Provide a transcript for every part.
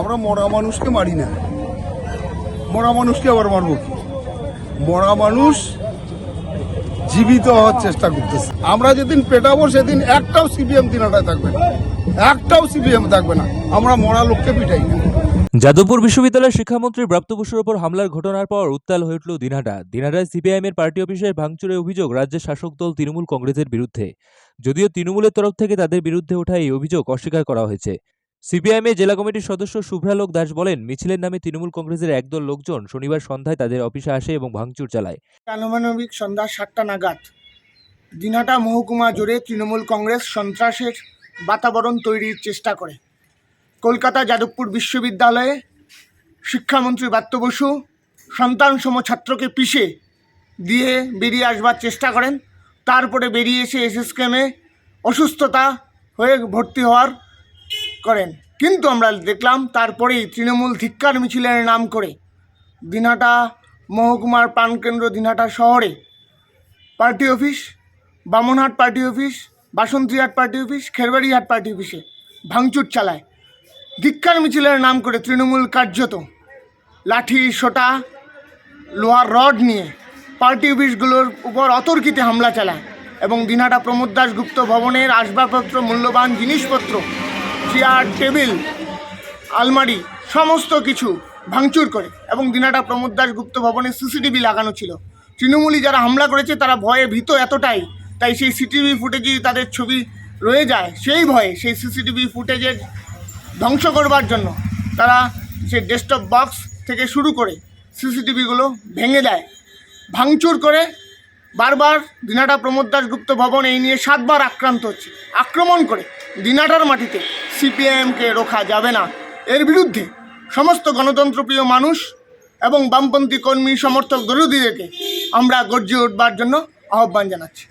আমরা মরা মানুষকে মারি না। মরা মানুষকে আবার মারবো কি? মরা মানুষ জীবিত হওয়ার চেষ্টা করতেছে। আমরা যেদিন পেটাবো, সেদিন একটাও সিপিএম দিনাটায় থাকবে না। একটাও সিপিএম থাকবে না। আমরা মরা লোককে পিটাই না। যাদবপুর বিশ্ববিদ্যালয়ের শিক্ষামন্ত্রী ব্রাপ্ত বসুর ওপর হামলার ঘটনার পর উত্তাল হয়ে উঠল দিনহাটা। দিনহাটায় সিপিআইএম এর পার্টি অফিসের ভাঙচুরের অভিযোগ রাজ্যের শাসক দল তৃণমূল কংগ্রেসের বিরুদ্ধে। যদিও তৃণমূলের তরফ থেকে তাদের বিরুদ্ধে ওঠা এই অভিযোগ অস্বীকার করা হয়েছে। সিপিআইএম জেলা কমিটির সদস্য শুভ্রালোক দাস বলেন, মিছিলের নামে তৃণমূল কংগ্রেসের একদল লোকজন শনিবার সন্ধ্যায় তাদের অফিসে আসে এবং ভাঙচুর চালায়। আনুমানবিক সন্ধ্যা সাতটা নাগাদ দিনহাটা মহকুমা জুড়ে তৃণমূল কংগ্রেস সন্ত্রাসের বাতাবরণ তৈরির চেষ্টা করে। কলকাতা যাদবপুর বিশ্ববিদ্যালয়ে শিক্ষামন্ত্রী ব্রাত্য বসু সন্তানসম ছাত্রকে পিষে দিয়ে বেরিয়ে আসবার চেষ্টা করেন। তারপরে বেরিয়ে এসে এসএসকেমে অসুস্থতা হয়ে ভর্তি হওয়ার করেন। কিন্তু আমরা দেখলাম তারপরেই তৃণমূল ধিক্কার মিছিলের নাম করে দিনহাটা মহকুমার প্রাণকেন্দ্র দিনহাটা শহরে party office, Bamanhat party office, Basantihat party office, Kherbarihat party অফিসে ভাঙচুর চালায়। ধিক্কার মিছিলের নাম করে তৃণমূল কার্যত লাঠি, সোটা, লোহার রড নিয়ে পার্টি অফিসগুলোর উপর অতর্কিতে হামলা চালায় এবং দিনহাটা প্রমোদ দাস গুপ্ত ভবনের আসবাবপত্র, মূল্যবান জিনিসপত্র চেয়ার, টেবিল, আলমারি, সমস্ত কিছু ভাঙচুর করে এবং দিনাটা প্রমোদ দাস গুপ্ত ভবনে সিসিটিভি লাগানো ছিল। তৃণমূলী যারা হামলা করেছে, তারা ভয়ে ভীত এতটাই। তাই সেই সিটিভি ফুটেজে তাদের ছবি রয়ে যায়। সেই ভয়ে সেই সিসিটিভি ফুটেজের ধ্বংস করবার জন্য তারা সে ডেস্কটপ বক্স থেকে শুরু করে সিসিটিভিগুলো ভেঙে দেয়। ভাঙচুর করে বারবার দিনাটা প্রমোদ দাস গুপ্ত ভবন এই নিয়ে সাতবার আক্রান্ত হচ্ছে। আক্রমণ করে দিনাটার মাটিতে সিপিআইএমকে রোখা যাবে না। এর বিরুদ্ধে সমস্ত গণতন্ত্রপ্রিয় মানুষ এবং বামপন্থী কর্মী সমর্থক বিরোধীদেরকে আমরা গর্জে উঠবার জন্য আহ্বান জানাচ্ছি।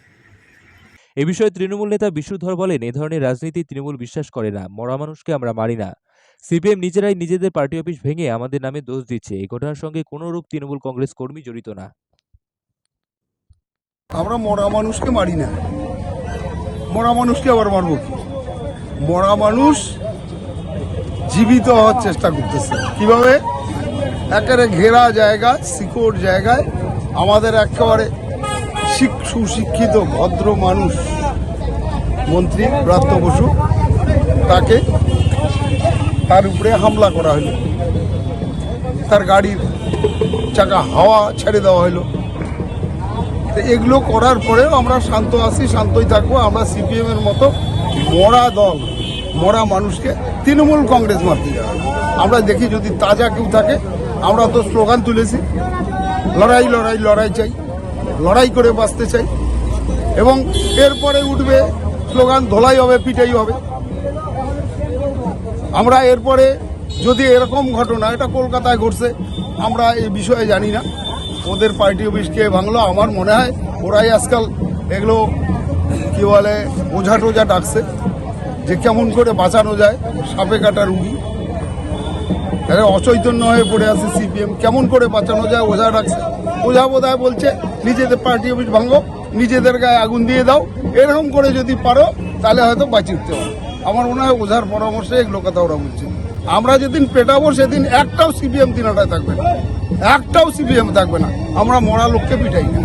এ বিষয়ে তৃণমূল নেতা বিশুধর বলেন এ ধরনের রাজনীতি তৃণমূল বিশ্বাস করে না মরা মানুষকে আমরা মারি না। সিপিএম নিজেরাই নিজেদের পার্টি অফিস ভেঙে আমাদের নামে দোষ দিচ্ছে। এই ঘটনার সঙ্গে কোনোরূপ তৃণমূল কংগ্রেস কর্মী জড়িত না। আমরা মরা মানুষকে মারি না। মরা মানুষকে আবার মারবো কি? মরা মানুষ জীবিত হওয়ার চেষ্টা করতেছে। কীভাবে? একেবারে ঘেরা জায়গা, শিকড় জায়গায় আমাদের একেবারে শিক- সুশিক্ষিত, ভদ্র মানুষ। মন্ত্রী ব্রাত্য বসু তাকে তার উপরে হামলা করা হলো। তার গাড়ির চাকা হাওয়া ছেড়ে দেওয়া হলো। এগুলো করার পরেও আমরা শান্ত আছি, শান্তই থাকব। আমরা সিপিএম এর মতো মরা দল, মরা মানুষকে তৃণমূল কংগ্রেস মারতে যাবে। আমরা দেখি যদি তাজা কেউ থাকে, আমরা তো স্লোগান তুলেছি, লড়াই লড়াই লড়াই চাই, লড়াই করে বাঁচতে চাই। এবং এরপরে উঠবে, স্লোগান ধোলাই হবে, পিটাই হবে। আমরা এরপরে যদি এরকম ঘটনা, এটা কলকাতায় ঘটছে, আমরা এই বিষয়ে জানি না। ওদের পার্টি অফিস কে ভাঙলো, আমার মনে হয় ওরাই আজকাল এগুলো, কি বলে, ওঝা টোঝা ডাকছে যে কেমন করে বাঁচানো যায়, সাপে কাটা রুগী। এরা অচৈতন্য হয়ে পড়ে আছে সিপিএম, কেমন করে বাঁচানো যায়, ওঝা ডাকছে। ওঝা বোধহয় বলছে, নিজেদের পার্টি অফিস ভাঙো, নিজেদের গায়ে আগুন দিয়ে দাও, এরকম করে যদি পারো, তাহলে হয়তো বাঁচিয়ে উঠতে আমার মনে হয় ওঝার পরামর্শে এগুলো কথা ওরা বলছে। আমরা যেদিন পেটাবো, সেদিন একটাও সিপিএম দিনাটায় থাকবে না। একটাও সিপিএম থাকবে না। আমরা মরা লোককে পিঠাই না।